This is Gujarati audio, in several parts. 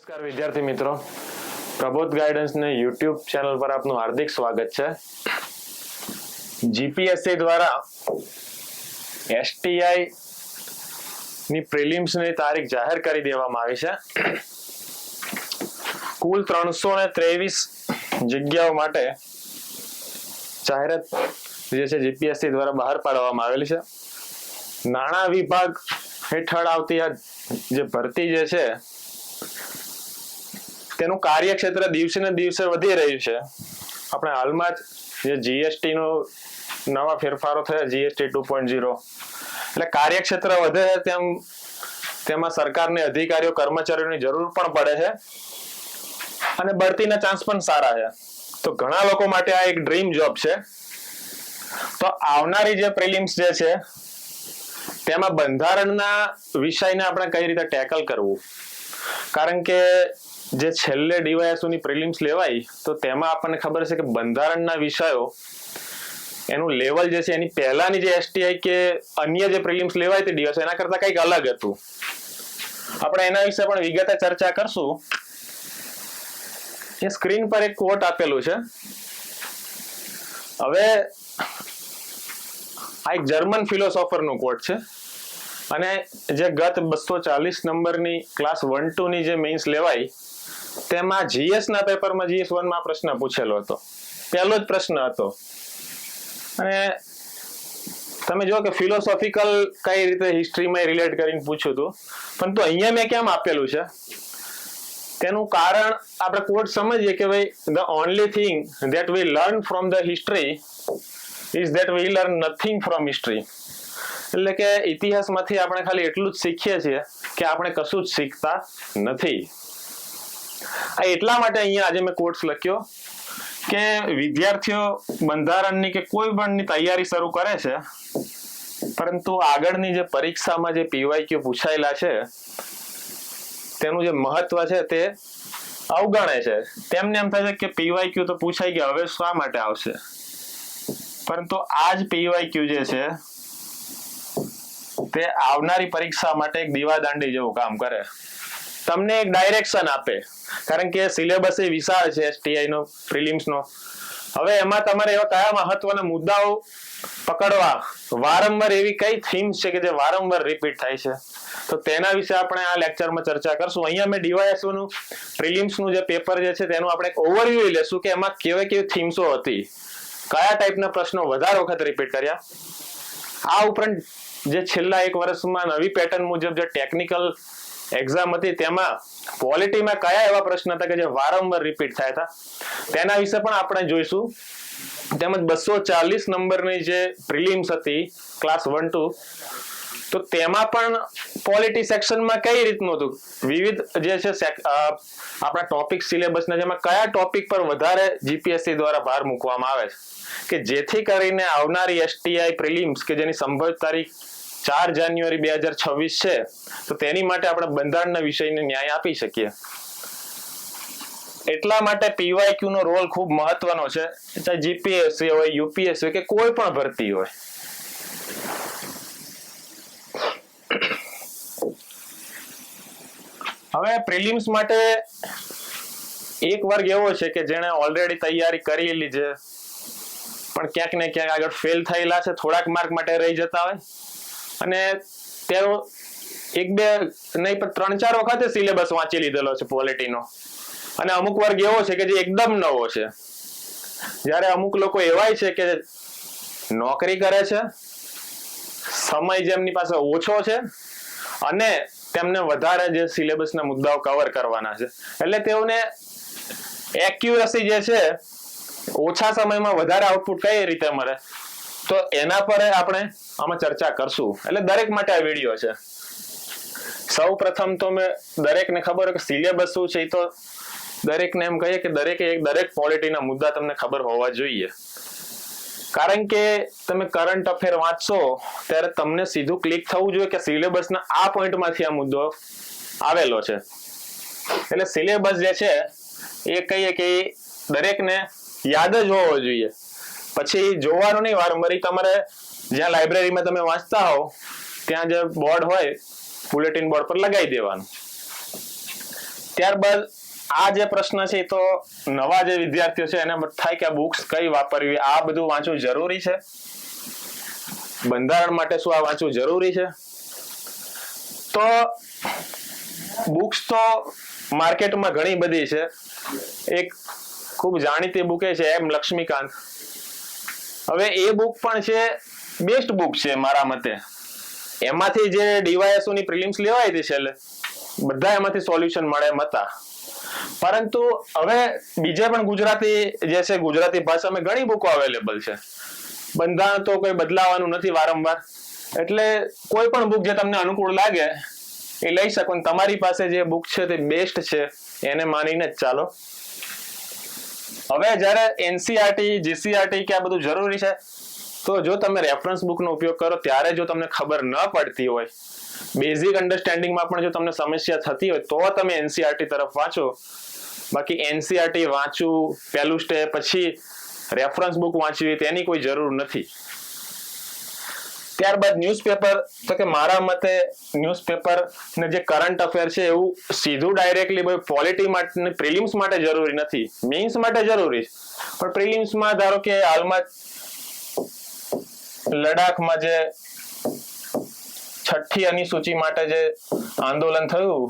નમસ્કાર, વિદ્યાર્થી મિત્રો. પ્રબોધ ગાઈડન્સ ને યુટ્યુબ ચેનલ પર આપનું હાર્દિક સ્વાગત છે. જીપીએસસી દ્વારા એસટીઆઈ ની પ્રિલિમ્સની તારીખ જાહેર કરી દેવામાં આવી છે. કુલ ત્રણસો ને ત્રેવીસ જગ્યાઓ માટે જાહેરાત જે છે જીપીએસસી દ્વારા બહાર પાડવામાં આવેલી છે. નાણાં વિભાગ હેઠળ આવતી આ જે ભરતી જે છે તેનું કાર્યક્ષેત્ર દિવસે ને દિવસે વધી રહ્યું છે. આપણે હાલમાં જ જે જીએસટી નો નવા ફેરફારો થયા જીએસટી ટુ પોઈન્ટ ઝીરો એટલે કાર્યક્ષેત્ર વધે છે તેમ તેમાં સરકારને અધિકારીઓ, કર્મચારીઓની જરૂર પણ પડે છે. અને બઢતીના ચાન્સ પણ સારા છે. તો ઘણા લોકો માટે આ એક ડ્રીમ જોબ છે. તો આવનારી જે પ્રિલિમ્સ જે છે, તેમાં બંધારણના વિષયને આપણે કઈ રીતે ટેકલ કરવું? કારણ કે જે છેલ્લે ડીવાયસોની પ્રિલિમ્સ લેવાય તો તેમાં આપણને ખબર છે કે બંધારણના વિષયો, એનું લેવલ જે છે, એની પહેલાની જે એસટીઆઈ કે અન્ય જે પ્રિલિમ્સ લેવાય તે ડીવાયસો એના કરતા કંઈક અલગ હતું. આપણે એના વિશે પણ વિગતે ચર્ચા કરશું. એ સ્ક્રીન પર એક કોટ આપેલું છે. હવે, આ એક જર્મન ફિલોસોફરનું કોટ છે. અને જે ગત બસો ચાલીસ નંબરની ક્લાસ વન ટુ ની જે મેઇન્સ લેવાય તેમાં જીએસ ના પેપરમાં જીએસ વનમાં પ્રશ્ન પૂછેલો હતો. પહેલો જ પ્રશ્ન હતો. અને તમે જો કે ફિલોસોફિકલ કઈ રીતે હિસ્ટ્રીમાં રિલેટ કરીને પૂછ્યું હતું. પરંતુ અહીંયા મેં કેમ આપેલું છે? તેનું કારણ આપણે કોટ સમજીએ કે ભાઈ the only thing that we learn from the history is that we learn nothing from history એટલે કે ઇતિહાસમાંથી આપણે ખાલી એટલું જ શીખીએ છીએ કે આપણે કશું જ શીખતા નથી. આ એટલા માટે અહીંયા આજે મેં કોર્સ લખ્યો કે વિદ્યાર્થીઓ બંધારણની કે કોઈ પણની તૈયારી શરૂ કરે છે, પરંતુ આગળની જે પરીક્ષામાં જે પીવાયક્યુ પૂછાયેલા છે, તેનું જે મહત્વ છે તે અવગણે છે. તેમને એમ થાય છે કે પીવાયક્યુ તો પૂછાય કે હવે શા માટે આવશે? પરંતુ આ જ પીવાયક્યુ જે છે, તે આવનારી પરીક્ષા માટે એક દીવાદાંડી જેવું કામ કરે. તમને એક ડાયરેક્શન આપે. કારણ કે સિલેબસ એ વિશાળ છે એસટીઆઈ નો પ્રિલિમ્સ નો. હવે એમાં તમારે એવા કયા મહત્વના મુદ્દાઓ પકડવા? વારંવાર એવી કઈ થીમ્સ છે કે જે વારંવાર રિપીટ થાય છે? તો તેના વિશે આપણે આ લેક્ચરમાં ચર્ચા કરશું. અહીંયા મેં ડીવાયએસઓનું નું પ્રિલિમ્સનું જે પેપર જે છે તેનું આપણે એક ઓવરવ્યુ લેશું કે એમાં કેવી કેવી થીમ્સો હતી. કયા ટાઈપના પ્રશ્નો વધારે વખત રિપીટ કર્યા? આ ઉપરાંત જે છેલ્લા એક વર્ષમાં નવી પેટર્ન મુજબ જે ટેકનિકલ એક્ઝામ હતી, તેમાં ક્વોલિટીમાં કયા એવા પ્રશ્ન હતા કે જે વારંવાર રિપીટ થયા હતા? તેના વિશે પણ આપણે જોઈશું. તેમજ બસો ચાલીસ નંબરની જે પ્રિલિમ્સ હતી ક્લાસ વન ટુ તો તેમાં પણ પોલિટી સેક્શનમાં કઈ રીતનું હતું? વિવિધ જે છે આપણા ટોપિક સિલેબસના જેમાં કયા ટોપિક પર વધારે જીપીએસસી દ્વારા ભાર મૂકવામાં આવે છે? કે જેથી કરીને આવનારી એસટીઆઈ પ્રિલિમ્સ કે જેની સંભવિત તારીખ ચાર જાન્યુઆરી બે હજાર છવ્વીસ છે, તો તેની માટે આપણે બંધારણના વિષયને ન્યાય આપી શકીએ. એટલા માટે પીવાયક્યુ નો રોલ ખૂબ મહત્વનો છે. ચાહે જીપીએસસી હોય યુપીએસસી કે કોઈ પણ ભરતી હોય. હવે પ્રિલિમ્સ માટે એક વર્ગ એવો છે કે જેણે ઓલરેડી તૈયારી કરેલી છે. પણ ક્યાંક ને ક્યાંક આગળ ફેલ થયેલા છે. થોડાક માર્ક માટે રહી જતા હોય. અને તેઓ એક, બે, નહીં, પણ ત્રણ, ચાર વખતે સિલેબસ વાંચી લીધેલો છે પોલિટીનો. અને અમુક વર્ગ એવો છે કે જે એકદમ નવો છે. જ્યારે અમુક લોકો એવાય છે કે નોકરી કરે છે, સમય જેમની પાસે ઓછો છે, અને તેમને વધારે જે સિલેબસના મુદ્દાઓ કવર કરવાના છે. એટલે તેઓને એક્યુરસી જે છે, ઓછા સમયમાં વધારે આઉટપુટ કઈ રીતે મળે? તો એના પર આપણે આમાં ચર્ચા કરશું. એટલે દરેક માટે આ વીડિયો છે. સૌ પ્રથમ તો મેં દરેકને ખબર કે સિલેબસ શું છે એ તો દરેકને એમ કહીએ કે દરેકે એક દરેક પોલિટીના મુદ્દા તમને ખબર હોવા જોઈએ. કારણ કે તમે કરંટ અફેર વાંચશો, ત્યારે તમને સીધું ક્લિક થવું જોઈએ કે સિલેબસના આ પોઈન્ટમાંથી આ મુદ્દો આવેલો છે. એટલે સિલેબસ જે છે, એ કહીએ કે દરેકને યાદ જ હોવો જોઈએ. પછી જોવાનું નહીં વારંવાર તમારે જ્યાં લાઇબ્રેરીમાં તમે વાંચતા હો ત્યાં જે બોર્ડ હોય બુલેટિન બોર્ડ પર લગાવી દેવાનું. ત્યારબાદ આ જે પ્રશ્ન છે તો નવા જે વિદ્યાર્થીઓ છે, એને થાય કે બુક્સ કઈ વાપરવી, આ બધું વાંચવું જરૂરી છે? બંધારણ માટે શું આ વાંચવું જરૂરી છે? તો બુક્સ તો માર્કેટમાં ઘણી બધી છે. એક ખૂબ જાણીતી બુકે છે, એમ લક્ષ્મીકાંત. હવે એ બુક પણ છે બેસ્ટ બુક છે મારા મતે. એમાંથી જે ડીવાયએસઓ ની પ્રિલિમ્સ લેવાય હતી છેલ્લે, બધા એમાંથી સોલ્યુશન મળે એમ હતા પરંતુ હવે બીજે પણ ગુજરાતી જે છે, ગુજરાતી ભાષામાં ઘણી બુકો અવેલેબલ છે. બંધારણ તો કોઈ બદલાવાનું નથી વારંવાર. એટલે કોઈ પણ બુક જે તમને અનુકૂળ લાગે, એ લઈ શકો. તમારી પાસે જે બુક છે તે બેસ્ટ છે, એને માનીને જ ચાલો. હવે જ્યારે એનસીઆરટી જીસીઆરટી કે આ બધું જરૂરી છે, તો જો તમે રેફરન્સ બુકનો ઉપયોગ કરો, ત્યારે જો તમને ખબર ન પડતી હોય બેઝિક અન્ડરસ્ટેન્ડિંગમાં પણ જો તમને સમસ્યા થતી હોય, તો તમે એનસીઆરટી તરફ વાંચો. બાકી એનસીઆરટી વાંચવું, પહેલું સ્ટેપ પછી રેફરન્સ બુક વાંચવી, તેની કોઈ જરૂર નથી. ત્યારબાદ ન્યૂઝપેપર તો કે મારા મતે ન્યૂઝપેપર ને જે કરંટ અફેર છે એવું સીધું ડાયરેક્ટલી પોલિટી માટે પ્રિલિમ્સ માટે જરૂરી નથી. મેઇન્સ માટે જરૂરી પણ પ્રિલિમ્સમાં ધારો કે હાલમાં લડાખમાં જે છઠ્ઠી અનુસૂચિ માટે જે આંદોલન થયું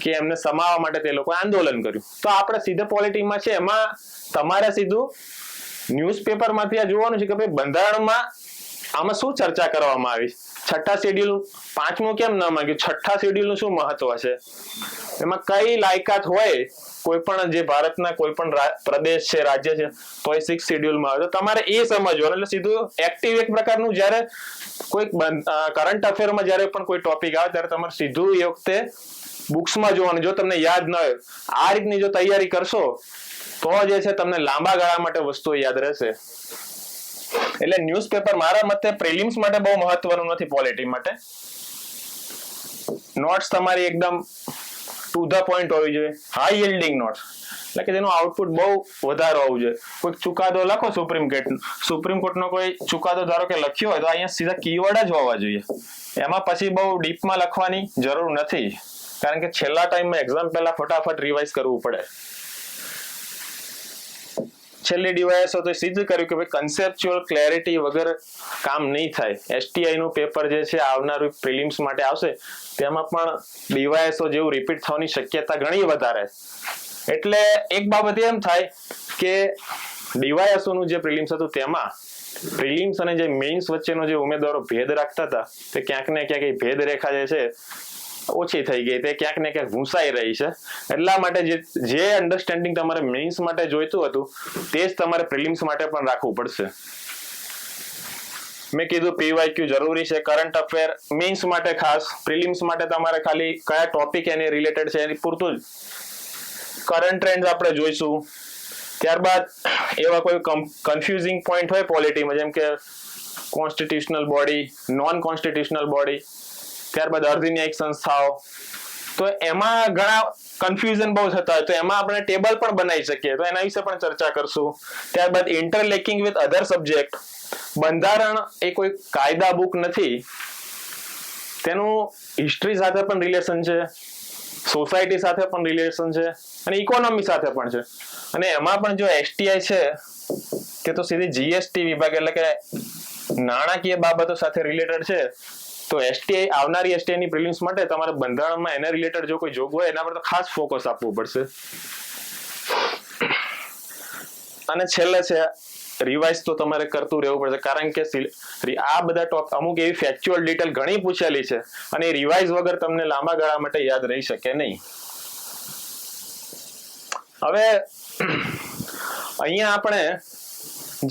કે એમને સમાવવા માટે તે લોકો આંદોલન કર્યું. તો આપણે સીધે પોલિટીમાં છે. એમાં તમારે સીધું ન્યૂઝપેપરમાંથી આ જોવાનું છે કે ભાઈ બંધારણમાં આમાં શું ચર્ચા કરવામાં આવી? છઠ્ઠા શેડ્યુલ પાંચમું કેમ ના માંગ્યું? છઠ્ઠા શેડ્યુલનું શું મહત્વ છે? એમાં કઈ લાયકાત હોય કોઈ પણ જે ભારતના કોઈ પણ પ્રદેશ છે, રાજ્ય છે તો એ સિક્સ શેડ્યુલમાં આવે. તો તમારે એ સમજવાનું, એટલે સીધું એક્ટિવ એક પ્રકારનું જ્યારે કોઈ કરંટ અફેરમાં જ્યારે પણ કોઈ ટોપિક આવે, ત્યારે તમારે સીધું એ વખતે બુક્સમાં જોવાનું. જો તમને યાદ ન હોય, આ રીતની જો તૈયારી કરશો તો જે છે તમને લાંબા ગાળા માટે વસ્તુઓ યાદ રહેશે. એટલે ન્યૂઝપેપર મારા મતે પ્રિલિમ્સ માટે બહુ મહત્વનું નથી પોલિટી માટે. નોટ્સ તમારી એકદમ ટુ ધ પોઈન્ટ હોવી જોઈએ. હાઈ યિલ્ડિંગ નોટ્સ એટલે કે જેનું આઉટપુટ બહુ વધારે હોવું જોઈએ. કોઈ ચુકાદો લખો સુપ્રીમ કોર્ટ સુપ્રીમ કોર્ટનો કોઈ ચુકાદો ધારો કે લખ્યો હોય તો અહીંયા સીધા કીવર્ડ જ હોવા જોઈએ. એમાં પછી બહુ ડીપમાં લખવાની જરૂર નથી. કારણ કે છેલ્લા ટાઈમમાં એક્ઝામ પહેલા ફટાફટ રિવાઇઝ કરવું પડે. છેલ્લી ડિવાઇસ તો સિદ્ધ કર્યું કે ભાઈ કન્સેપ્ચ્યુઅલ ક્લેરિટી વગર કામ નહીં થાય. એસટીઆઈ નું પેપર જે છે, આવનારું પ્રિલિમ્સ માટે આવશે, તેમાં પણ ડિવાઇસો જેવું રિપીટ થવાની શક્યતા ઘણી વધારે એટલે એક બાબત એમ થાય કે ડીવાયએસઓ નું જે પ્રિલિમ્સ હતું તેમાં પ્રિલિમ્સ અને જે મેઇન્સ વચ્ચેનો જે ઉમેદવારો ભેદ રાખતા હતા, તે ક્યાંક ને ક્યાંક ભેદ રેખા જે છે ઓછી થઈ ગઈ તે ક્યાંક ને ક્યાંક ઘૂંસાઈ રહી છે. એટલા માટે જે જે અન્ડરસ્ટેન્ડિંગ તમારે મેઇન્સ માટે જોઈતું હતું, તે જ તમારે પ્રિલિમ્સ માટે પણ રાખવું પડશે. મેં કીધું પીવાયક્યુ જરૂરી છે કરંટ અફેર મેઇન્સ માટે ખાસ પ્રિલિમ્સ માટે તમારે ખાલી કયા ટોપિક એની રિલેટેડ છે, એની પૂરતું જ. કરંટ ટ્રેન્ડ આપણે જોઈશું. ત્યારબાદ એવા કોઈ કન્ફ્યુઝિંગ પોઈન્ટ હોય પોલિટીમાં જેમ કે constitutional body non constitutional body ત્યારબાદ અર્ધન્યાયિક સંસ્થાઓ. તો એમાં ઘણા કન્ફ્યુઝન બહુ થતા હોય. તો એમાં આપણે ટેબલ પણ બનાવી શકીએ. તો એના વિશે પણ ચર્ચા કરશું. ત્યારબાદ ઇન્ટરલેકિંગ વિથ અધર સબ્જેક્ટ બંધારણ એ કોઈ કાયદા બુક નથી. તેનું હિસ્ટ્રી સાથે પણ રિલેશન છે. સોસાયટી સાથે પણ રિલેશન છે. અને ઇકોનોમી સાથે પણ છે. અને એમાં પણ જો એસટીઆઈ છે, કે તો સીધી જીએસટી વિભાગ એટલે કે નાણાકીય બાબતો સાથે રિલેટેડ છે. તો એસટીઆઈ આવનારી એસટીઆઈ ની પ્રિલિમ્સ માટે તમારે બંધારણમાં એના રિલેટેડ જો કોઈ જોગ હોય, એના પર તો ખાસ ફોકસ આપવું પડશે. અને છેલ્લે છે રિવાઇઝ તો તમારે કરતું રહેવું પડશે, કારણ કે આ બધા ટોપ, અમુક એવી ફેક્ચ્યુઅલ ડિટેલ ઘણી પૂછેલી છે, અને રિવાઇઝ વગર તમને લાંબા ગાળા માટે યાદ રહી શકે નહીં. હવે, અહીંયા આપણે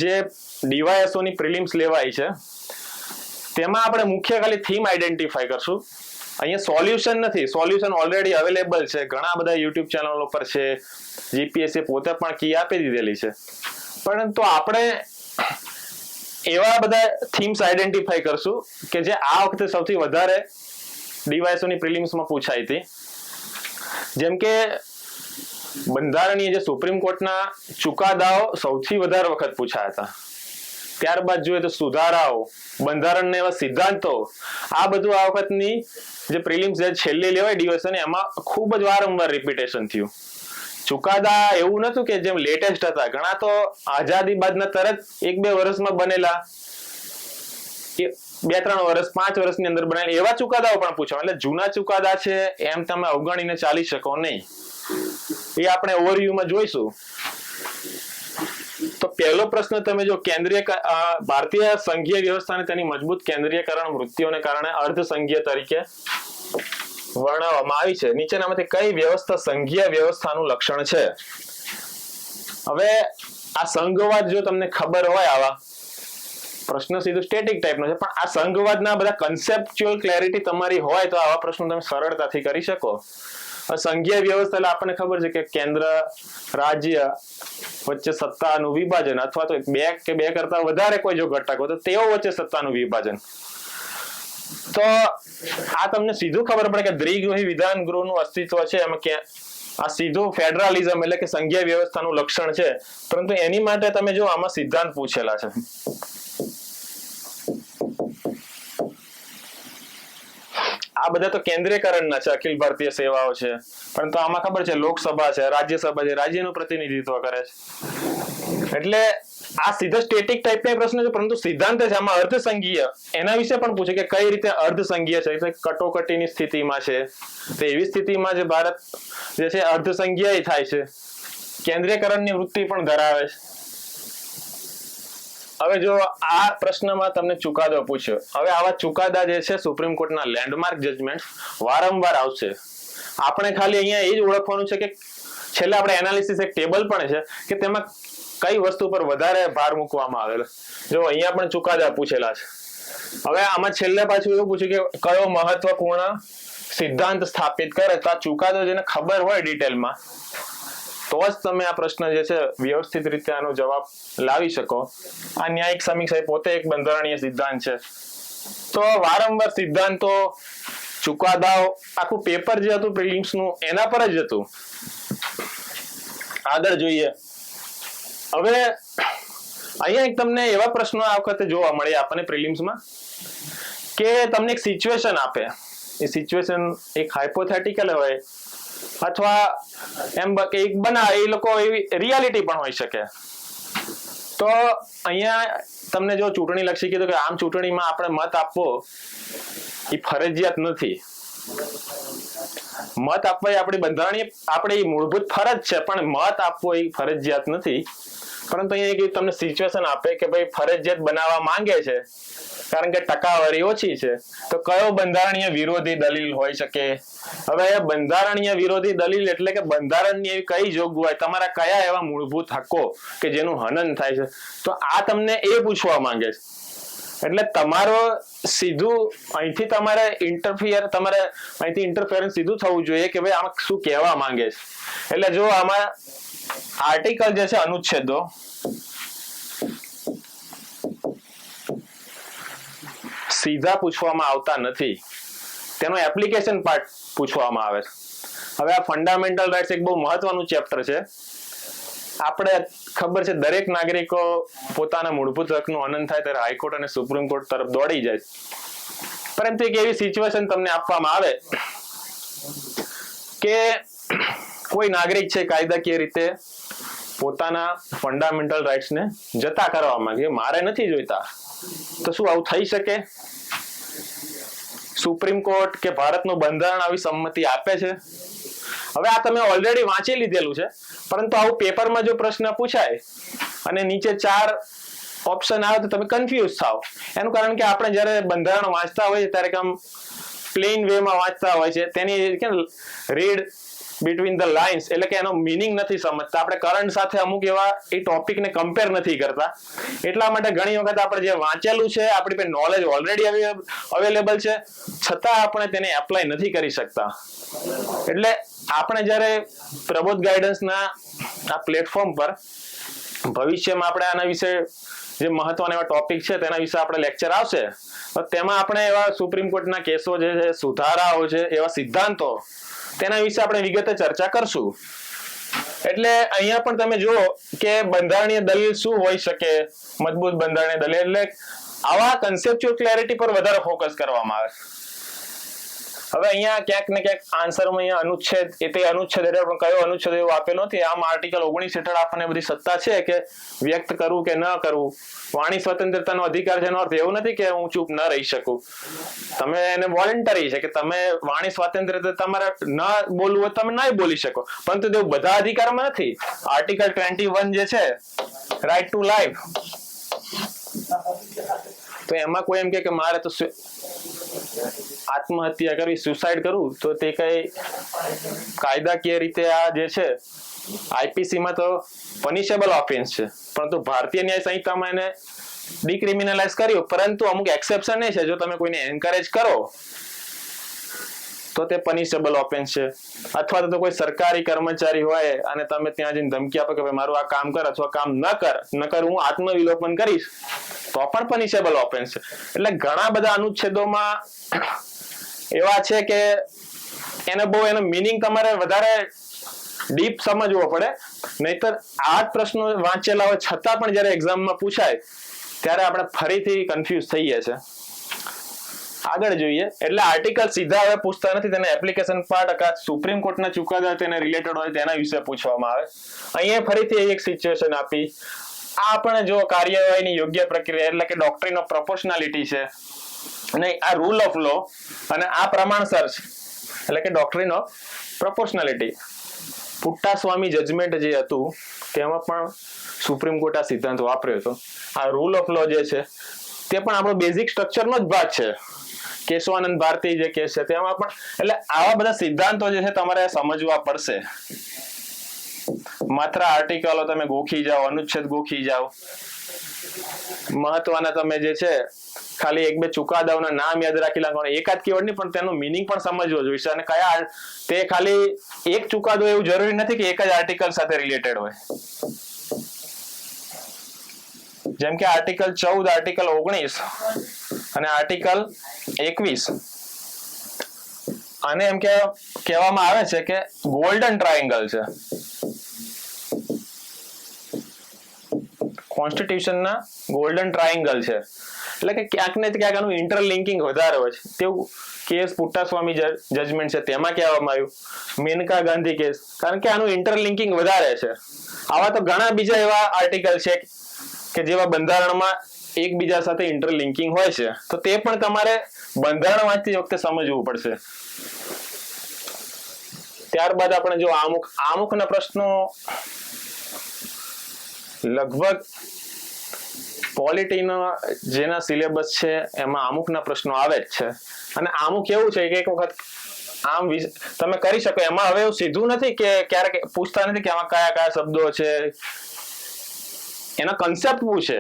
જે ડીવાયએસઓ ની પ્રિલિમ્સ લેવાય છે તેમાં આપણે મુખ્ય ખાલી થીમ આઈડેન્ટિફાઈ કરશું. અહીંયા સોલ્યુશન નથી. સોલ્યુશન ઓલરેડી અવેલેબલ છે. ઘણા બધા યુટ્યુબ ચેનલો પર છે. જીપીએસએ પોતે પણ કી આપી દીધેલી છે. પરંતુ આપણે એવા બધા થીમ્સ આઈડેન્ટિફાઈ કરશું કે જે આ વખતે સૌથી વધારે ડીવાયસોની પ્રિલિમ્સમાં પૂછાઈ હતી. જેમ કે બંધારણીય જે સુપ્રીમ કોર્ટના ચુકાદાઓ સૌથી વધારે વખત પૂછાયા હતા. ત્યારબાદ જોઈએ તો સુધારાઓ, બંધારણના એવા સિદ્ધાંતો, આ બધું આ વખતની જે પ્રિલિમ્સ જે છેલ્લી લેવાય ડિવિઝન એમાં ખૂબ જ વારંવાર રિપીટેશન થયું. ચુકાદા એવું નતું કે જેમ લેટેસ્ટ હતા. ઘણા તો આઝાદી બાદના તરત એક બે વર્ષમાં બનેલા બે ત્રણ વર્ષ, પાંચ વર્ષની અંદર બનેલા, એવા ચુકાદાઓ પણ પૂછવા એટલે જૂના ચુકાદા છે, એમ તમે અવગણીને ચાલી શકો નહીં. એ આપણે ઓવરવ્યુમાં જોઈશું. તો પહેલો પ્રશ્ન તમે જો કેન્દ્રીય ભારતીય સંઘીય વ્યવસ્થાને તેની મજબૂત કેન્દ્રીયકરણ વૃત્તિઓને કારણે અર્ધ સંઘીય તરીકે વર્ણવવામાં આવી છે. નીચેનામાંથી કઈ વ્યવસ્થા સંઘીય વ્યવસ્થાનું લક્ષણ છે? હવે આ સંઘવાદ જો તમને ખબર હોય આવા, પ્રશ્ન સીધો સ્ટેટિક ટાઈપનો છે. પણ આ સંઘવાદના બધા કન્સેપ્ચ્યુઅલ ક્લેરિટી તમારી હોય તો આવા પ્રશ્નો તમે સરળતાથી કરી શકો. સંઘીય વ્યવસ્થા એટલે આપણને ખબર છે કે કેન્દ્ર, રાજ્ય વચ્ચે સત્તાનું વિભાજન અથવા તો બે કે બે કરતા વધારે કોઈ જો ઘટક હોય તો તેઓ વચ્ચે સત્તાનું વિભાજન. તો આ તમને સીધું ખબર પડે કે દ્વિગૃહી વિધાન ગૃહનું અસ્તિત્વ છે, એમાં કે આ સીધું ફેડરલિઝમ એટલે કે સંઘીય વ્યવસ્થાનું લક્ષણ છે. પરંતુ એની માટે તમે જો આમાં સિદ્ધાંત પૂછેલા છે. આ બધા તો કેન્દ્રીયકરણના છે, અખિલ ભારતીય સેવાઓ છે. પરંતુ આમાં ખબર છે, લોકસભા છે, રાજ્યસભા છે, રાજ્યનું પ્રતિનિધિત્વ કરે છે. એટલે આ સીધા સ્ટેટિક ટાઈપના પ્રશ્ન છે, પરંતુ સિદ્ધાંત છે, આમાં અર્ધસંઘીય. એના વિશે પણ પૂછે કે કઈ રીતે અર્ધસંઘીય છે, એટલે કટોકટીની સ્થિતિમાં છે. તો એવી સ્થિતિમાં જે ભારત જે છે, અર્ધસંઘીય થાય છે. કેન્દ્રીયકરણની વૃત્તિ પણ ધરાવે છે. હવે જો આ પ્રશ્નમાં તમને ચુકાદો પૂછ્યો. હવે આવા ચુકાદા જે છે સુપ્રીમ કોર્ટના લેન્ડમાર્ક જજમેન્ટ વારંવાર આવશે. આપણે ખાલી અહીંયા એ જ ઓળખવાનું છે કે છેલ્લે આપણે એનાલિસિસ એક ટેબલ પણ છે કે તેમાં કઈ વસ્તુ પર વધારે ભાર મૂકવામાં આવેલો. જો અહીંયા પણ ચુકાદા પૂછેલા છે. હવે આમાં છેલ્લે પાછું એવું પૂછ્યું કે કયો મહત્વપૂર્ણ સિદ્ધાંત સ્થાપિત કરે તો આ ચુકાદો જેને ખબર હોય ડિટેલમાં તો જ તમે આ પ્રશ્ન જે છે, વ્યવસ્થિત રીતે આનો જવાબ લાવી શકો. આ ન્યાયિક સમીક્ષા પોતે એક બંધારણીય સિદ્ધાંત છે. તો વારંવાર સિદ્ધાંતો, ચુકાદાઓ, આખું પેપર જે હતું, prelims નું, એના પર જ હતું. આગળ જોઈએ. હવે, અહીંયા એક તમને એવા પ્રશ્નો આ વખતે જોવા મળે આપણને પ્રિલિમ્સમાં કે તમને એક સિચ્યુએશન આપે. એ સિચ્યુએશન એક હાઇપોથેટિકલ હોય અથવા એમ બ- બનાવે, એ લોકો એવી રિયાલિટી પણ હોઈ શકે. તો અહીંયા તમને જો ચૂંટણી લક્ષી કીધું કે આમ ચૂંટણીમાં આપણે મત આપવો એ ફરજિયાત નથી. મત આપવા એ આપણી બંધારણીય, આપણી મૂળભૂત ફરજ છે, પણ મત આપવો એ ફરજિયાત નથી. પરંતુ અહીંયા એક તમને સિચ્યુએશન આપે કે ભાઈ ફરજિયાત બનાવવા માંગે છે, કારણ કે ટકાવારી ઓછી છે, તો કયો બંધારણીય વિરોધી દલીલ હોઈ શકે? હવે બંધારણીય વિરોધી દલીલ એટલે કે બંધારણની એવી કઈ જોગવાઈ તમારા કયા એવા મૂળભૂત હકો કે જેનું હનન થાય છે? તો આ તમને એ પૂછવા માંગે છે. એટલે તમારો સીધું, અહીંથી તમારે ઇન્ટરફિયર તમારે અહીંથી ઇન્ટરફિયરન્સ સીધું થવું જોઈએ કે ભાઈ આમાં શું કહેવા માંગે છે? એટલે જો આમાં આર્ટિકલ જે છે, અનુચ્છેદો. સીધા પૂછવામાં આવતા નથી. તેનો એપ્લિકેશન પાર્ટ પૂછવામાં આવે છે. હવે આ ફંડામેન્ટલ રાઇટ્સ એક બહુ મહત્વનું ચેપ્ટર છે. આપણે ખબર છે, દરેક નાગરિકો પોતાના મૂળભૂત હકનું હનન થાય ત્યારે હાઈકોર્ટ અને સુપ્રીમ કોર્ટ તરફ દોડી જાય પરંતુ એક એવી સિચ્યુએશન તમને આપવામાં આવે કે કોઈ નાગરિક છે કાયદાકીય રીતે પોતાના ફંડામેન્ટલ રાઇટ્સને જતા કરવા માંગે, મારે નથી જોઈતા, તો શું આવું થઈ શકે? સુપ્રીમ કોર્ટ કે ભારતનું બંધારણ આવી સંમતિ આપે છે? હવે આ તમે ઓલરેડી વાંચી લીધેલું છે, પરંતુ આવું પેપરમાં જો પ્રશ્ન પૂછાય અને નીચે ચાર ઓપ્શન આવે તો તમે કન્ફ્યુઝ થાવ એનું કારણ કે આપણે જ્યારે બંધારણ વાંચતા હોઈએ ત્યારે કે આમ પ્લેન વેમાં વાંચતા હોય છે, તેની રીડ બિટવીન ધ લાઇન્સ એટલે કે એનો મિનિંગ નથી સમજતા. આપણે કરંટ સાથે અમુક એવા એ ટોપિકને કમ્પેર નથી કરતા. એટલા માટે ઘણી વખત આપણે જે વાંચેલું છે, આપણી પાસે નોલેજ ઓલરેડી અવેલેબલ છે. છતાં આપણે તેને એપ્લાય નથી કરી શકતા. એટલે આપણે જ્યારે પ્રબોધ ગાઈડન્સના આ પ્લેટફોર્મ પર ભવિષ્યમાં આપણે આના વિશે જે મહત્વના એવા ટોપિક છે, તેના વિશે આપણે લેક્ચર આવશે, તો તેમાં આપણે એવા સુપ્રીમ કોર્ટના કેસો જે છે, સુધારાઓ છે, એવા સિદ્ધાંતો તેના વિશે આપણે વિગતે ચર્ચા કરશું. એટલે અહીંયા પણ તમે જુઓ કે બંધારણીય દલીલ શું હોઈ શકે, મજબૂત બંધારણીય દલીલ. એટલે આવા કન્સેપ્ચ્યુઅલ ક્લેરિટી પર વધારે ફોકસ કરવામાં આવે. હવે અહીંયા ક્યાંક ને ક્યાંક આન્સરમાં અહીંયા અનુચ્છેદ, એ તે અનુચ્છેદ હેઠળ પણ કયો અનુચ્છેદ એવો આપેલો નથી. આમ આર્ટિકલ ઓગણીસ હેઠળ આપણને બધી સત્તા છે કે વ્યક્ત કરવું કે ન કરવું. વાણી સ્વતંત્રતાનો અધિકાર છે એનો અર્થ એવું નથી કે હું ચૂપ ન રહી શકું. તમે એને વોલેન્ટરી છે કે તમે વાણી સ્વતંત્રતા તમારે ન બોલવું હોય તમે નહીં બોલી શકો. પરંતુ તેવું બધા અધિકારમાં નથી. આર્ટિકલ ટ્વેન્ટી વન જે છે રાઈટ ટુ લાઈફ તો એમાં કોઈ એમ કે મારે તો આત્મહત્યા કરવી સુસાઇડ કરવું, તો તે કઈ કાયદાકીય રીતે આ જે છે આઈપીસી માં તો પનિશેબલ ઓફેન્સ છે. પરંતુ ભારતીય ન્યાય સંહિતામાં એને ડિક્રિમિનલાઇઝ કર્યું. પરંતુ અમુક એક્સેપ્શન એ છે, જો તમે કોઈને એન્કરેજ કરો, તો તે પનિશેબલ ઓફેન્સ છે. અથવા તો કોઈ સરકારી કર્મચારી હોય અને તમે ત્યાં જઈને ધમકી આપો કે ભાઈ, મારું આ કામ કર અથવા કામ ન કર ન કર, હું આત્મવિલોપન કરીશ. તો પણ પનિશેબલ ઓફેન્સ છે. એટલે ઘણા બધા અનુચ્છેદોમાં એવા છે કે એને બહુ એનો મિનિંગ તમારે વધારે ડીપ સમજવો પડે. નહીતર આ જ પ્રશ્નો વાંચેલા હોય છતાં પણ જ્યારે એક્ઝામમાં પૂછાય, ત્યારે આપણે ફરીથી કન્ફ્યુઝ થઈએ છે. આગળ જોઈએ. એટલે આર્ટિકલ સીધા હવે પૂછતા નથી, તેને એપ્લિકેશન પાર્ટ અકા સુપ્રીમ કોર્ટના ચુકાદા તેને રિલેટેડ હોય તેના વિશે પૂછવામાં આવે. અહીંયા ફરીથી એક સિચ્યુએશન આપી. આ પણ જો કાર્યવાહીની યોગ્ય પ્રક્રિયા, એટલે કે ડોક્ટ્રીન ઓફ પ્રોપોર્શનાલિટી છે અને આ રૂલ ઓફ લો અને આ પ્રમાણસર છે. એટલે કે ડોક્ટ્રીન ઓફ પ્રોપોર્શનાલિટી પુટ્ટા સ્વામી જજમેન્ટ જે હતું, તેમાં પણ સુપ્રીમ કોર્ટ આ સિદ્ધાંત વાપર્યો હતો. આ રૂલ ઓફ લો જે છે, તે પણ આપણો બેઝિક સ્ટ્રક્ચરનો જ ભાગ છે. કેશવાનંદ ભારતી જે કેસ છે, તેમાં પણ એટલે આવા બધા સિદ્ધાંતો જે છે, તમારે સમજવા પડશે. માત્ર આર્ટિકલો તમે ગોખી જાઓ, અનુચ્છેદ ગોખી જાઓ. મહત્વના તમે જે છે, ખાલી એક બે ચુકાદાઓના નામ યાદ રાખી લાગવાનું એકાદ કીવર્ડ નહીં, પણ તેનું મિનિંગ પણ સમજવો જોઈશે અને કયા તે ખાલી એક ચુકાદો એવું જરૂરી નથી કે એક જ આર્ટિકલ સાથે રિલેટેડ હોય. જેમ કે આર્ટિકલ ચૌદ આર્ટિકલ ઓગણીસ અને આર્ટિકલ એકવીસ. અને એમ કે, કહેવામાં આવે છે કે ગોલ્ડન ટ્રાયેંગલ છે. કોન્સ્ટિટ્યુશનના ગોલ્ડન ટ્રાયેંગલ છે. એટલે કે ક્યાંક ને ક્યાંક આનું ઇન્ટરલિંકિંગ વધારે હોય છે. તેવું કેસ પુટ્ટાસ્વામી જજમેન્ટ છે. તેમાં કહેવામાં આવ્યું. મેનકા ગાંધી કેસ. કારણ કે આનું ઇન્ટરલિંકિંગ વધારે છે. આવા તો ઘણા બીજા એવા આર્ટિકલ છે કે જેવા બંધારણમાં એકબીજા સાથે ઇન્ટરલિંકિંગ હોય છે. તો તે પણ તમારે બંધારણ વાંચતી વખતે સમજવું પડશે. ત્યારબાદ આપણે જો આમુખ, આમુખના પ્રશ્નો લગભગ પોલિટીનો જેના સિલેબસ છે એમાં અમુકના પ્રશ્નો આવે જ છે. અને અમુક એવું છે કે એક વખત આમ તમે કરી શકો, એમાં હવે એવું સીધું નથી કે ક્યારેક પૂછતા નથી કે આમાં કયા કયા શબ્દો છે. એના કન્સેપ્ટ પૂછે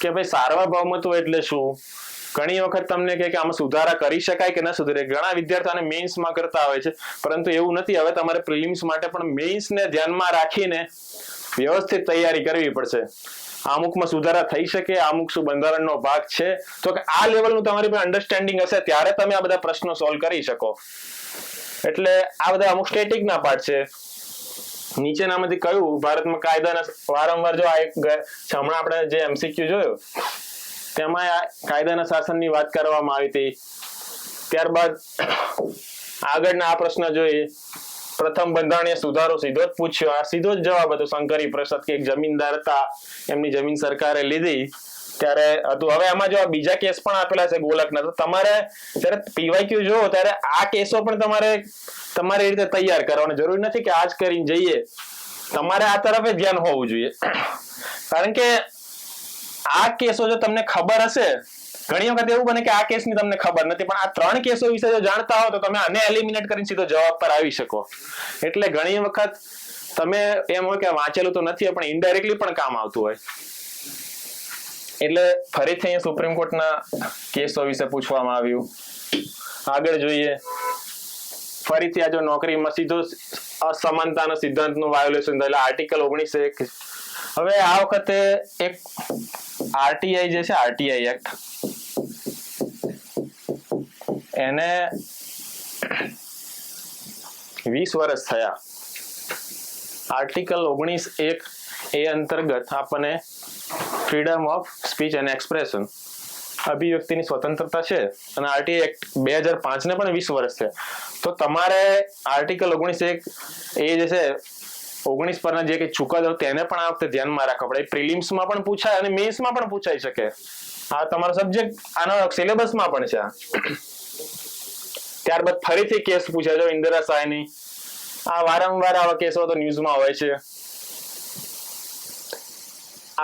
કે ભાઈ સાર્વભૌમત્વ એટલે શું? ઘણી વખત તમને કહે કે આમાં સુધારા કરી શકાય કે ન સુધરે. ઘણા વિદ્યાર્થીઓને મેઇન્સમાં કરતા હોય છે. પરંતુ એવું નથી. હવે તમારે પ્રિલિમ્સ માટે પણ મેઇન્સને ધ્યાનમાં રાખીને વ્યવસ્થિત તૈયારી કરવી પડશે. અમુકમાં સુધારા થઈ શકે અમુક શું બંધારણનો ભાગ છે. તો કે આ લેવલનું તમારી પાસે અન્ડરસ્ટેન્ડિંગ હશે, ત્યારે તમે આ બધા પ્રશ્નો સોલ્વ કરી શકો. એટલે આ બધા અમુક સ્ટેટિકના પાર્ટ છે. નીચેનામાંથી કયું? ભારતમાં કાયદાના વારંવાર જો આ એક હમણાં આપણે જે એમસીક્યુ જોયો, તેમાં આ કાયદાના શાસનની વાત કરવામાં આવી હતી. ત્યારબાદ આગળના આ પ્રશ્ન જોઈએ. પ્રથમ બંધારણીય સુધારો સીધો જ પૂછ્યો. આ સીધો જ જવાબ હતો શંકરી પ્રસાદ કે એક જમીનદાર હતા, એમની જમીન સરકારે લીધી. ત્યારે હતું. હવે આમાં જો બીજા કેસ પણ આપેલા છે ગોલકના તો તમારે જ્યારે પીવાયક્યુ જોવો, ત્યારે આ કેસો પણ તમારે, તમારી રીતે તૈયાર કરવાનો જરૂરી નથી કે આજ કરીને જઈએ. તમારે આ તરફ ધ્યાન હોવું જોઈએ. કારણ કે આ કેસો જો તમને ખબર હશે ઘણી વખત એવું બને કે આ કેસની તમને ખબર નથી, પણ આ ત્રણ કેસો વિશે જો જાણતા હો તો તમે આને એલિમિનેટ કરીને સીધો જવાબ પર આવી શકો. એટલે ઘણી વખત તમે એમ હોય કે વાંચેલું તો નથી, પણ ઇનડાયરેક્ટલી પણ કામ આવતું હોય. એટલે ફરીથી અહીંયા સુપ્રીમ કોર્ટના કેસો વિશે પૂછવામાં આવ્યું. આગળ જોઈએ. ફરીથી આ જો નોકરીમાં સીધો અસમાનતાના સિદ્ધાંતનું વાયોલેશન થયેલા આર્ટિકલ ઓગણીસ એક. હવે આ વખતે એક આરટીઆઈ જે છે આરટીઆઈ એક્ટ એને વીસ વર્ષ થયા. આર્ટિકલ ઓગણીસ એક એ અંતર્ગત આપણને ફ્રીડમ ઓફ સ્પીચ અને એક્સપ્રેશન અભિવ્યક્તિની સ્વતંત્રતા છે અને આરટી એક્ટ બે હજાર પાંચ ને પણ વીસ વર્ષ છે તો તમારે આર્ટિકલ ઓગણીસ એક એ જે છે, ઓગણીસ પરના જે કઈ ચુકાદો તેને પણ આ વખતે ધ્યાનમાં રાખવા પડે. પ્રિલિમ્સમાં પણ પૂછાય અને મેન્સમાં પણ પૂછાઈ શકે. આ તમારો સબ્જેક્ટ, આનો સિલેબસમાં પણ છે. ત્યારબાદ ફરીથી કેસ પૂછાય જો ઇન્દિરા સાયની આ વારંવાર આવા કેસો તો ન્યૂઝમાં હોય છે.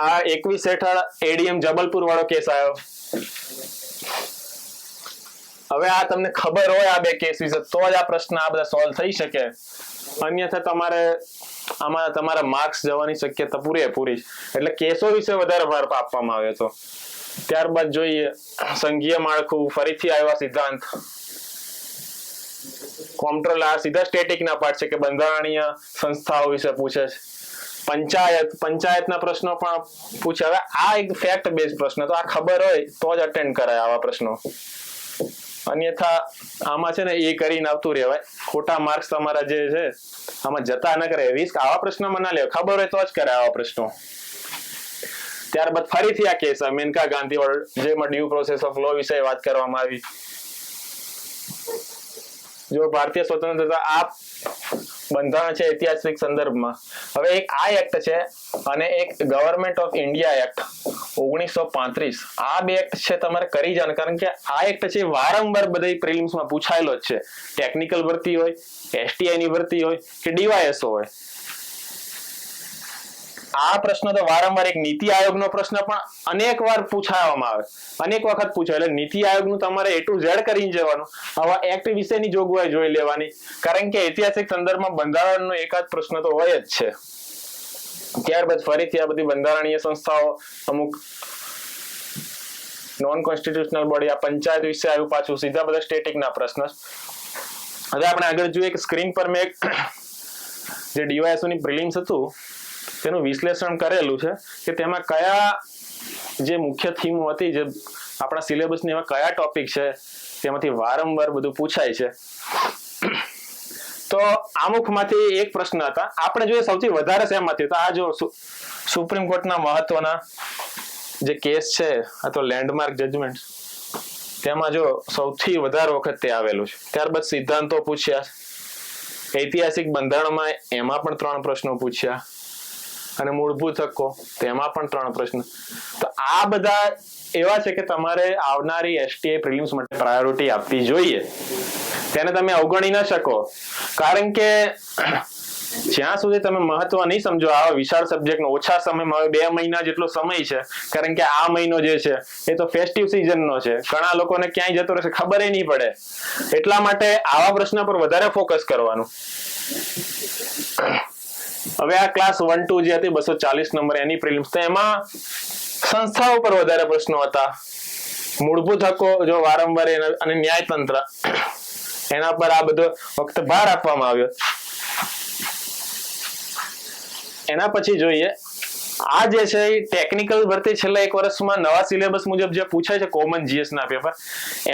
આ એકવીસ હેઠળ એડીએમ જબલપુર વાળો કેસ આવ્યો હવે આ તમને ખબર હોય આ બે કેસ વિશે, તો જ આ પ્રશ્ન આ બધા સોલ્વ થઈ શકે. અન્યથા તમારે આમાં તમારા માર્ક્સ જવાની શક્યતા પૂરેપૂરી પૂરી. એટલે કેસો વિશે વધારે ભાર આપવામાં આવ્યો હતો. ત્યારબાદ જોઈએ, સંઘીય માળખું ફરીથી આવ્યા સિદ્ધાંત. કોમ્પ્ટ્રોલ આ સીધા સ્ટેટિકના પાર્ટ છે કે બંધારણીય સંસ્થાઓ વિશે પૂછે છે. પંચાયત પંચાયતના પ્રશ્નો પણ પૂછે. હવે આ એક ફેક્ટ બેઝ પ્રશ્ન તો આ ખબર હોય તો જ અટેન્ડ કરાય આવા પ્રશ્નો. અન્યથા આમાં છે ને એ કરીને આવતું રહેવાય. ખોટા માર્ક્સ તમારા જે છે, આમાં જતા ન કરે. રિસ્ક આવા પ્રશ્નમાં ના લેવા ખબર હોય તો જ કરે આવા પ્રશ્નો. ત્યારબાદ ફરીથી આ કેસ મેનકા ગાંધી જેમાં ડ્યુ પ્રોસેસ ઓફ લો વિશે વાત કરવામાં આવી. જો ભારતીય સ્વતંત્રતા આ બંધારણ છે ઐતિહાસિક સંદર્ભમાં. હવે એક આ એક્ટ છે અને એક ગવર્મેન્ટ ઓફ ઇન્ડિયા એક્ટ ઓગણીસો પાંત્રીસ. આ બે એક્ટ છે તમારે કરી જાણ કારણ કે આ એક્ટ છે વારંવાર બધી પ્રિલિમ્સમાં પૂછાયેલો જ છે. ટેકનિકલ ભરતી હોય એસટીઆઈની ભરતી હોય કે ડીવાયએસઓ હોય. આ પ્રશ્ન તો વારંવાર એક નીતિ આયોગનો પ્રશ્ન પણ અનેક વાર પૂછાવામાં આવે. અનેક વખત પૂછાય. એટલે નીતિ આયોગનું તમારે એ ઝેડ કરીને જવાનું. આવા એક્ટ વિશેની જોગવાઈ જોઈ લેવાની. કારણ કે ઐતિહાસિક સંદર્ભમાં બંધારણનો એકાદ પ્રશ્ન તો હોય જ છે. ત્યારબાદ ફરીથી આ બધી બંધારણીય સંસ્થાઓ અમુક નોન કોન્સ્ટિટ્યુશનલ બોડી આ પંચાયત વિશે આવ્યું પાછું. સીધા બધા સ્ટેટિક ના પ્રશ્ન. હવે આપણે આગળ જોઈએ કે સ્ક્રીન પર મેં જે ની પ્રિલિમ્સ હતું તેનું વિશ્લેષણ કરેલું છે કે તેમાં કયા જે મુખ્ય થીમો હતી, જે આપણા સિલેબસની એવા કયા ટોપિક છે, તેમાંથી વારંવાર બધું પૂછાય છે. તો આમુખમાંથી એક પ્રશ્ન હતા. આપણે જોઈએ સૌથી વધારે શેમાંથી? તો આ જો સુપ્રીમ કોર્ટના મહત્વના જે કેસ છે તો લેન્ડમાર્ક જજમેન્ટ તેમાં જો સૌથી વધારે વખત તે આવેલું છે. ત્યારબાદ સિદ્ધાંતો પૂછ્યા. ઐતિહાસિક બંધારણમાં એમાં પણ ત્રણ પ્રશ્નો પૂછ્યા. અને મૂળભૂત હક્કો. તેમાં પણ ત્રણ પ્રશ્ન. તો આ બધા એવા છે કે તમારે આવનારી એસટીઆઈ પ્રિલિમ્સ માટે પ્રાયોરિટી આપવી જોઈએ. તેને તમે અવગણી ન શકો. કારણ કે જ્યાં સુધી તમે મહત્વ નહીં સમજો, આવા વિશાળ સબ્જેક્ટનો ઓછા સમયમાં હવે બે મહિના જેટલો સમય છે, કારણ કે આ મહિનો જે છે, એ તો ફેસ્ટિવ સિઝનનો છે. ઘણા લોકોને ક્યાંય જતો રહેશે, ખબર નહીં પડે. એટલા માટે આવા પ્રશ્ન પર વધારે ફોકસ કરવાનું. હવે આ ક્લાસ વન ટુ જે હતી, બસો ચાલીસ નંબર એની પ્રિલિમ્સ એમાં સંસ્થાઓ પર વધારે પ્રશ્નો હતા. મૂળભૂત હકો જો વારંવાર અને ન્યાયતંત્ર, એના પર આ બધો વખત ભાર આપવામાં આવ્યો. એના પછી જોઈએ આ જે છે ટેકનિકલ ભરતી છેલ્લા એક વર્ષમાં નવા સિલેબસ મુજબ જે પૂછાય છે કોમન જીએસ ના પેપર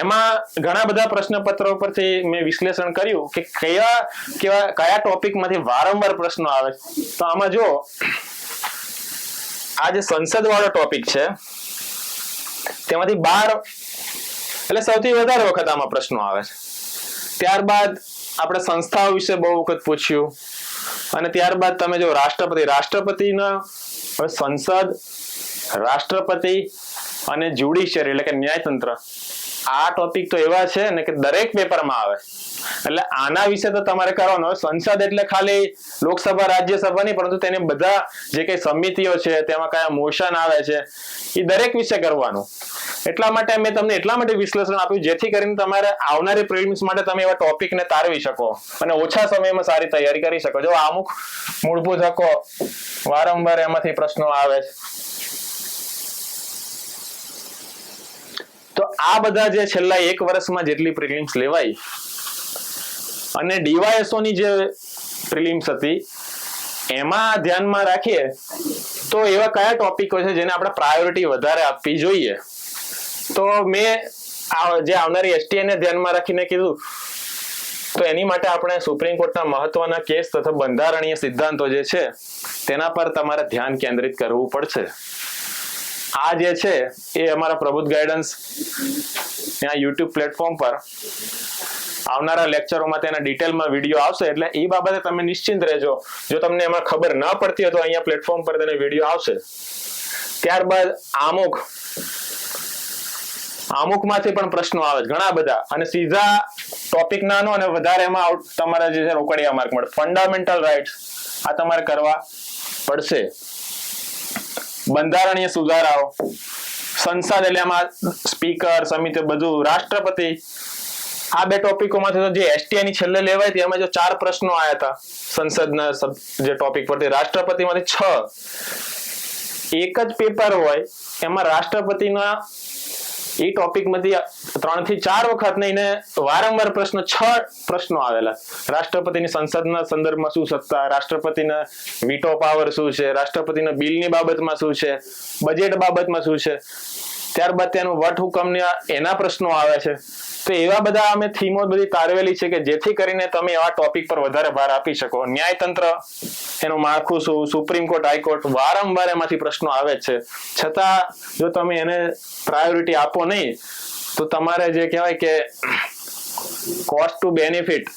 એમાં ઘણા બધા પ્રશ્નપત્રો પરથી મેં વિશ્લેષણ કર્યું કે કયા, કેવા, કયા ટોપિકમાંથી વારંવાર પ્રશ્નો આવે. તો આમાં જો આ જે સંસદ વાળો ટોપિક છે, તેમાંથી બાર, એટલે સૌથી વધારે વખત આમાં પ્રશ્નો આવે છે. ત્યારબાદ આપણે સંસ્થાઓ વિશે બહુ વખત પૂછ્યું, અને ત્યારબાદ તમે જો રાષ્ટ્રપતિ, રાષ્ટ્રપતિના સંસદ, રાષ્ટ્રપતિ અને જ્યુડિશિયરી એટલે કે ન્યાયતંત્ર, આ ટોપિક તો એવા છે ને કે દરેક પેપરમાં આવે. એટલે આના વિશે તો તમારે કરવાનો. સંસદ એટલે ખાલી લોકસભા, રાજ્યસભા નહીં, પરંતુ તેને બધા જે કઈ સમિતિઓ છે, તેમાં કયા મોશન આવે છે, એ દરેક વિશે કરવાનું. એટલા માટે મેં તમને એટલા માટે વિશ્લેષણ આપ્યું, જેથી કરીને તમારે આવનારી પ્રિલિમ્સ માટે તમે એવા ટોપિકને તારવી શકો અને ઓછા સમયમાં સારી તૈયારી કરી શકો. જો અમુક મૂળભૂત હકો વારંવાર એમાંથી પ્રશ્નો આવે તો આ બધા જે છેલ્લા એક વર્ષમાં જેટલી પ્રિલિમ્સ લેવાઈ અને ડીવાયએસઓ ની જે પ્રિલિમ્સ હતી, એમાં ધ્યાનમાં રાખીએ તો એવા કયા ટોપિકો છે જેને આપણે પ્રાયોરિટી વધારે આપવી જોઈએ? તો મેં જે આવનારી એસટીએને ધ્યાનમાં રાખીને કીધું, તો એની માટે આપણે સુપ્રીમ કોર્ટના મહત્વના કેસ તથા બંધારણીય સિદ્ધાંતો જે છે, તેના પર તમારે ધ્યાન કેન્દ્રિત કરવું પડશે. આ જે છે, એ અમારા પ્રબુદ્ધ ગાઈડન્સ યુટ્યુબ પ્લેટફોર્મ પર આવનારા લેક્ચરોમાં તેના ડિટેલમાં વીડિયો આવશે, એટલે એ બાબતે તમે નિશ્ચિંત રહેજો. જો તમને એમાં ખબર ન પડતી હોય તો અહીંયા પ્લેટફોર્મ પર તેને વીડિયો આવશે. ત્યારબાદ આમુખ આમુખમાંથી પણ પ્રશ્નો આવે ઘણા બધા. અને સીધા ટોપિક નાનો અને વધારે એમાં આઉટ તમારા જે છે રોકડિયા માર્ક મળે. ફંડામેન્ટલ રાઇટ્સ આ તમારે કરવા પડશે. બંધારણીય સુધારાઓ, સંસદ એટલે આમાં સ્પીકર સમિતિ બધું, રાષ્ટ્રપતિ, આ બે ટોપિકોમાંથી તો જે એસટીઆઈ ની છેલ્લે લેવાય હતી એમાં જો ચાર પ્રશ્નો આવ્યા હતા સંસદના જે ટોપિક પરથી, રાષ્ટ્રપતિમાંથી છ. એક જ પેપર હોય, એમાં રાષ્ટ્રપતિના એ ટોપિકમાંથી ત્રણથી ચાર વખત ને વારંવાર પ્રશ્ન છ પ્રશ્નો આવેલા. રાષ્ટ્રપતિની સંસદના સંદર્ભમાં શું સત્તા? રાષ્ટ્રપતિના વીટો પાવર શું છે? રાષ્ટ્રપતિના બિલની બાબતમાં શું છે? બજેટ બાબતમાં શું છે? ત્યારબાદ તેનું વટ હુકમની એના પ્રશ્નો આવે છે. તો એવા બધા અમે થીમો બધી તારવેલી છે કે જેથી કરીને તમે એવા ટોપિક પર વધારે ભાર આપી શકો. ન્યાયતંત્ર, એનું માળખું શું સુપ્રીમ કોર્ટ હાઈકોર્ટ વારંવાર એમાંથી પ્રશ્નો આવે છે. છતાં, જો તમે એને પ્રાયોરિટી આપો નહીં, તો તમારે જે કહેવાય કે કોસ્ટ ટુ બેનિફિટ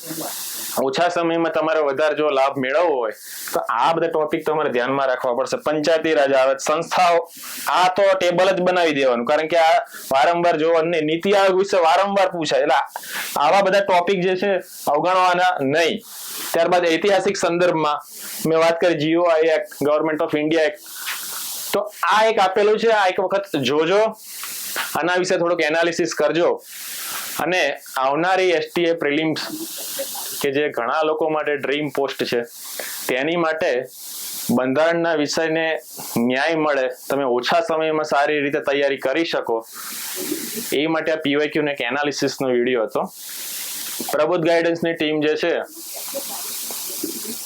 ઓછા સમયમાં તમારે વધારે જો લાભ મેળવવો હોય, તો આ બધા ટોપિક તમારે ધ્યાનમાં રાખવા પડશે. પંચાયતી રાજ આવે, સંસ્થાઓ, આ તો ટેબલ જ બનાવી દેવાનું. કારણ કે આ વારંવાર જો અને નીતિ આયોગ વિશે વારંવાર પૂછાય. એટલે આવા બધા ટોપિક જે છે, અવગણવાના નહીં. ત્યારબાદ ઐતિહાસિક સંદર્ભમાં મેં વાત કરી, G O I act government of India act તો આ એક આપેલું છે, આ એક વખત જોજો. આના વિશે થોડુંક એનાલિસિસ કરજો. અને આવનારી એસટીએ પ્રિલિમ્સ કે જે ઘણા લોકો માટે ડ્રીમ પોસ્ટ છે, તેની માટે બંધારણના વિષયને ન્યાય મળે, તમે ઓછા સમયમાં સારી રીતે તૈયારી કરી શકો. એ માટે આ પીવાયક્યુ ને એક એનાલિસિસનો વીડિયો હતો. પ્રબુદ્ધ ગાઈડન્સની ટીમ જે છે,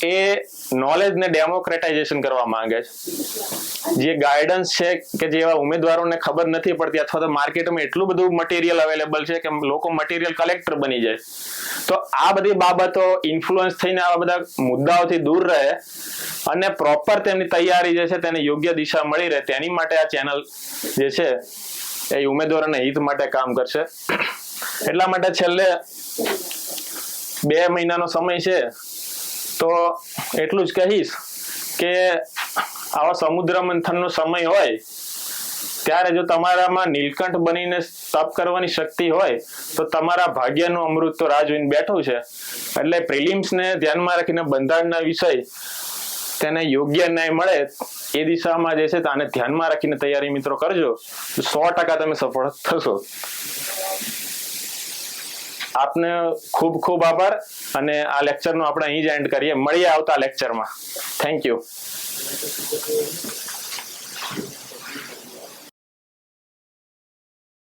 એ નોલેજને ડેમોક્રેટાઇઝેશન કરવા માંગે છે. જે ગાઈડન્સ છે કે જેવા ઉમેદવારોને ખબર નથી પડતી અથવા તો માર્કેટમાં એટલું બધું મટીરિયલ અવેલેબલ છે કે લોકો મટીરિયલ કલેક્ટર બની જાય. તો આ બધી બાબતો ઇન્ફ્લુઅન્સ થઈને આવા બધા મુદ્દાઓથી દૂર રહે અને પ્રોપર તેમની તૈયારી જે છે તેને યોગ્ય દિશા મળી રહે. તેની માટે આ ચેનલ જે છે એ ઉમેદવારોના હિત માટે કામ કરશે. એટલા માટે છેલ્લે બે મહિનાનો સમય છે. તો એટલું જ કહીશ કે આવા સમુદ્ર મંથનનો સમય હોય, ત્યારે જો તમારામાં નીલકંઠ બનીને તપ કરવાની શક્તિ હોય, તો તમારા ભાગ્યનું અમૃત તો રાહ જોઈને બેઠું છે. એટલે પ્રિલિમ્સને ધ્યાનમાં રાખીને બંધારણના વિષય તેને યોગ્ય ન્યાય મળે એ દિશામાં જે છે આને ધ્યાનમાં રાખીને તૈયારી મિત્રો કરજો. સો ટકા તમે સફળ થશો. આપને ખૂબ ખૂબ આભાર અને આ લેક્ચરનો આપણે અહીં જ એન્ડ કરીએ. મળીએ આવતા લેક્ચરમાં થેન્ક યુ